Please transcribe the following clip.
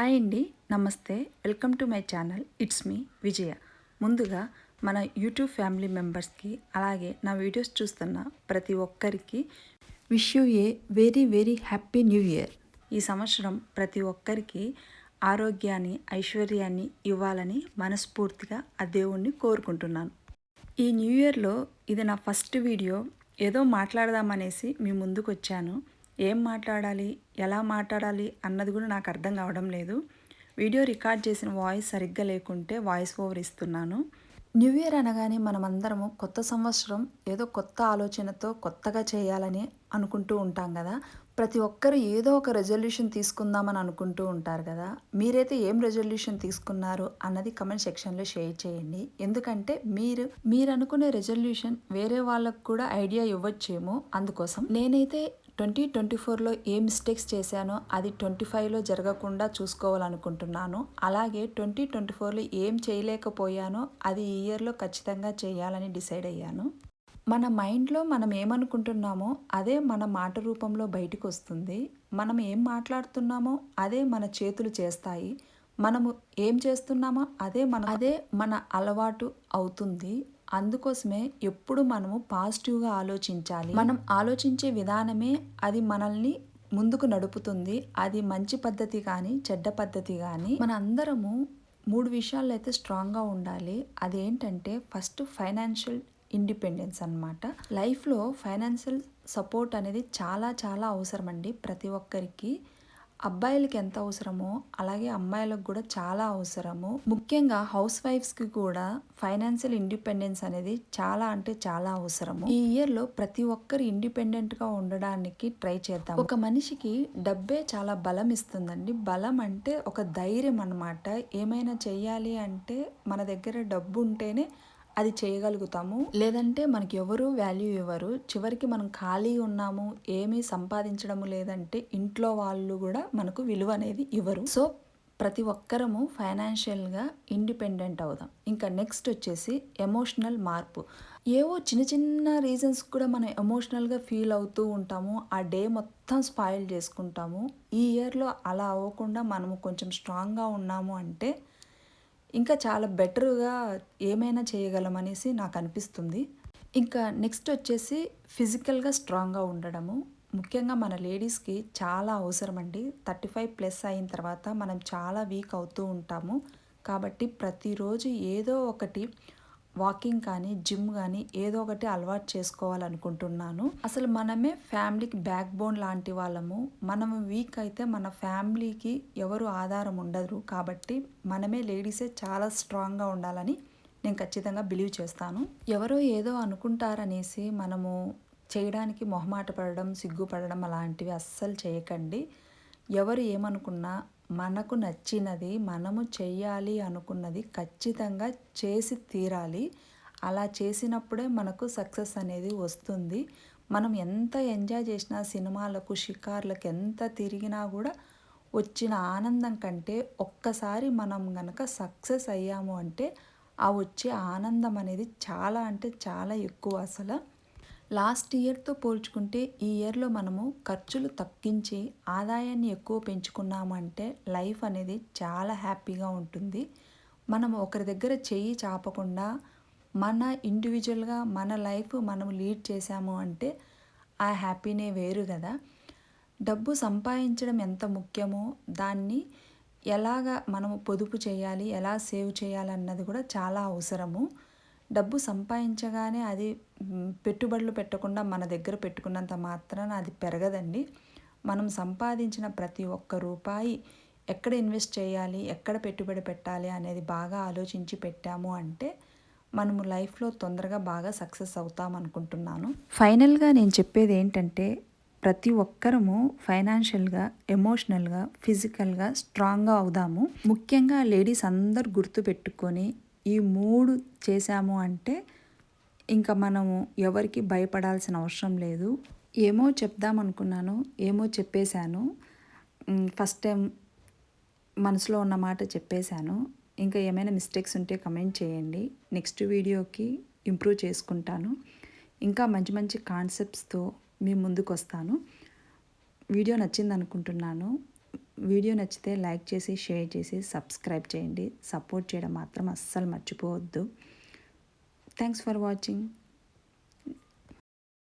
Hi అండి నమస్తే. Welcome to my channel. It's me Vijaya. ముందుగా మన యూట్యూబ్ ఫ్యామిలీ మెంబర్స్కి అలాగే నా వీడియోస్ చూస్తున్న ప్రతి ఒక్కరికి wish you a very very happy new year. ఈ సంవత్సరం ప్రతి ఒక్కరికి ఆరోగ్యాన్ని ఐశ్వర్యాన్ని ఇవ్వాలని మనస్ఫూర్తిగా ఆ దేవుణ్ణి కోరుకుంటున్నాను. ఈ న్యూ ఇయర్లో ఇది నా ఫస్ట్ వీడియో. ఏదో మాట్లాడదామనేసి మీ ముందుకు వచ్చాను ఏం మాట్లాడాలి? ఎలా మాట్లాడాలి? అన్నది కూడా నాకు అర్థం కావడం లేదు. వీడియో రికార్డ్ చేసిన వాయిస్ సరిగ్గా లేకుంటే వాయిస్ ఓవర్ ఇస్తున్నాను. న్యూ ఇయర్ అనగానే మనమందరము కొత్త సంవత్సరం ఏదో కొత్త ఆలోచనతో కొత్తగా చేయాలని అనుకుంటూ ఉంటాం కదా. ప్రతి ఒక్కరు ఏదో ఒక రెజల్యూషన్ తీసుకుందామని అనుకుంటూ ఉంటారు కదా. మీరైతే ఏం రెజల్యూషన్ తీసుకున్నారు అన్నది కమెంట్ సెక్షన్లో షేర్ చేయండి. ఎందుకంటే మీరు మీరు అనుకునే రెజల్యూషన్ వేరే వాళ్ళకు కూడా ఐడియా ఇవ్వచ్చేమో అందుకోసం. నేనైతే ట్వంటీ ట్వంటీ ఫోర్లో ఏ మిస్టేక్స్ చేశానో అది ట్వంటీ ఫైవ్లో జరగకుండా చూసుకోవాలనుకుంటున్నాను. అలాగే ట్వంటీ ట్వంటీ ఫోర్లో ఏం చేయలేకపోయానో అది ఈ ఇయర్లో ఖచ్చితంగా చేయాలని డిసైడ్ అయ్యాను. మన మైండ్లో మనం ఏమనుకుంటున్నామో అదే మన మాట రూపంలో బయటకు వస్తుంది మనం ఏం మాట్లాడుతున్నామో అదే మన చేతులు చేస్తాయి. మనము ఏం చేస్తున్నామో అదే మన అదే మన అలవాటు అవుతుంది. అందుకోసమే ఎప్పుడు మనము పాజిటివ్గా ఆలోచించాలి. మనం ఆలోచించే విధానమే అది మనల్ని ముందుకు నడుపుతుంది. అది మంచి పద్ధతి కానీ చెడ్డ పద్ధతి కానీ మన అందరము మూడు విషయాల్లో అయితే స్ట్రాంగ్గా ఉండాలి. అదేంటంటే ఫస్ట్ ఫైనాన్షియల్ ఇండిపెండెన్స్ అనమాట లైఫ్లో ఫైనాన్షియల్ సపోర్ట్ అనేది చాలా చాలా అవసరం అండి ప్రతి ఒక్కరికి. అబ్బాయిలకి ఎంత అవసరమో అలాగే అమ్మాయిలకు కూడా చాలా అవసరము. ముఖ్యంగా హౌస్ వైఫ్స్కి కూడా ఫైనాన్షియల్ ఇండిపెండెన్స్ అనేది చాలా అంటే చాలా అవసరము. ఈ ఇయర్లో ప్రతి ఒక్కరు ఇండిపెండెంట్గా ఉండడానికి ట్రై చేద్దాం. ఒక మనిషికి డబ్బే చాలా బలం ఇస్తుందండి. బలం అంటే ఒక ధైర్యం అనమాట ఏమైనా చెయ్యాలి అంటే మన దగ్గర డబ్బు ఉంటేనే అది చేయగలుగుతాము. లేదంటే మనకి ఎవరు వాల్యూ ఇవ్వరు. చివరికి మనం ఖాళీ ఉన్నాము ఏమీ సంపాదించడము లేదంటే ఇంట్లో వాళ్ళు కూడా మనకు విలువ అనేది ఇవ్వరు. సో ప్రతి ఒక్కరము ఫైనాన్షియల్గా ఇండిపెండెంట్ అవుదాం. ఇంకా నెక్స్ట్ వచ్చేసి ఎమోషనల్ మార్పు. ఏవో చిన్న చిన్న రీజన్స్ కూడా మనం ఎమోషనల్గా ఫీల్ అవుతూ ఉంటాము. ఆ డే మొత్తం స్పాయిల్ చేసుకుంటాము. ఈ ఇయర్లో అలా అవ్వకుండా మనము కొంచెం స్ట్రాంగ్గా ఉన్నాము అంటే ఇంకా చాలా బెటర్గా ఏమైనా చేయగలమనేసి నాకు అనిపిస్తుంది. ఇంకా నెక్స్ట్ వచ్చేసి ఫిజికల్గా స్ట్రాంగ్గా ఉండడము. ముఖ్యంగా మన లేడీస్కి చాలా అవసరం అండి థర్టీ ఫైవ్ ప్లస్ అయిన తర్వాత మనం చాలా వీక్ అవుతూ ఉంటాము. కాబట్టి ప్రతిరోజు ఏదో ఒకటి వాకింగ్ కానీ జిమ్ కానీ ఏదో ఒకటి అలవాటు చేసుకోవాలనుకుంటున్నాను. అసలు మనమే ఫ్యామిలీకి బ్యాక్ బోన్ లాంటి వాళ్ళము. మనము వీక్ అయితే మన ఫ్యామిలీకి ఎవరు ఆధారం ఉండదు. కాబట్టి మనమే లేడీసే చాలా స్ట్రాంగ్గా ఉండాలని నేను ఖచ్చితంగా బిలీవ్ చేస్తాను. ఎవరో ఏదో అనుకుంటారనేసి మనము చేయడానికి మొహమాట పడడం సిగ్గుపడడం అలాంటివి అస్సలు చేయకండి. ఎవరు ఏమనుకున్నా మనకు నచ్చినది మనము చెయ్యాలి అనుకున్నది ఖచ్చితంగా చేసి తీరాలి. అలా చేసినప్పుడే మనకు సక్సెస్ అనేది వస్తుంది. మనం ఎంత ఎంజాయ్ చేసినా సినిమాలకు షికార్లకు ఎంత తిరిగినా కూడా వచ్చిన ఆనందం కంటే ఒక్కసారి మనం గనక సక్సెస్ అయ్యాము అంటే ఆ వచ్చే ఆనందం అనేది చాలా అంటే చాలా ఎక్కువ అసలు. లాస్ట్ ఇయర్తో పోల్చుకుంటే ఈ ఇయర్లో మనము ఖర్చులు తగ్గించి ఆదాయాన్ని ఎక్కువ పెంచుకున్నామంటే లైఫ్ అనేది చాలా హ్యాపీగా ఉంటుంది. మనం ఒకరి దగ్గర చెయ్యి చాపకుండా మన ఇండివిజువల్గా మన లైఫ్ మనం లీడ్ చేశాము అంటే ఆ హ్యాపీనే వేరు కదా. డబ్బు సంపాదించడం ఎంత ముఖ్యమో దాన్ని ఎలాగా మనము పొదుపు చేయాలి ఎలా సేవ్ చేయాలన్నది కూడా చాలా అవసరము. డబ్బు సంపాదించగానే అది పెట్టుబడులు పెట్టకుండా మన దగ్గర పెట్టుకున్నంత మాత్రాన అది పెరగదండి. మనం సంపాదించిన ప్రతి ఒక్క రూపాయి ఎక్కడ ఇన్వెస్ట్ చేయాలి ఎక్కడ పెట్టుబడి పెట్టాలి అనేది బాగా ఆలోచించి పెట్టాము అంటే మనము లైఫ్లో తొందరగా బాగా సక్సెస్ అవుతాం అనుకుంటున్నాను. ఫైనల్గా నేను చెప్పేది ఏంటంటే ప్రతి ఒక్కరము ఫైనాన్షియల్గా ఎమోషనల్గా ఫిజికల్గా స్ట్రాంగ్గా అవుదాము. ముఖ్యంగా లేడీస్ అందరు గుర్తు పెట్టుకొని ఈ మూడు చేశాము అంటే ఇంకా మనము ఎవరికి భయపడాల్సిన అవసరం లేదు. ఏమో చెప్దాం అనుకున్నాను ఏమో చెప్పేశాను. ఫస్ట్ టైం మనసులో ఉన్న మాట చెప్పేశాను. ఇంకా ఏమైనా మిస్టేక్స్ ఉంటే కమెంట్ చేయండి. నెక్స్ట్ వీడియోకి ఇంప్రూవ్ చేసుకుంటాను. ఇంకా మంచి మంచి కాన్సెప్ట్స్తో మీ ముందుకు వస్తాను వీడియో నచ్చింది అనుకుంటున్నాను వీడియో నచ్చితే లైక్ చేసి షేర్ చేసి సబ్స్క్రైబ్ చేయండి. సపోర్ట్ చేయడం మాత్రం అస్సలు మర్చిపోవద్దు. Thanks for watching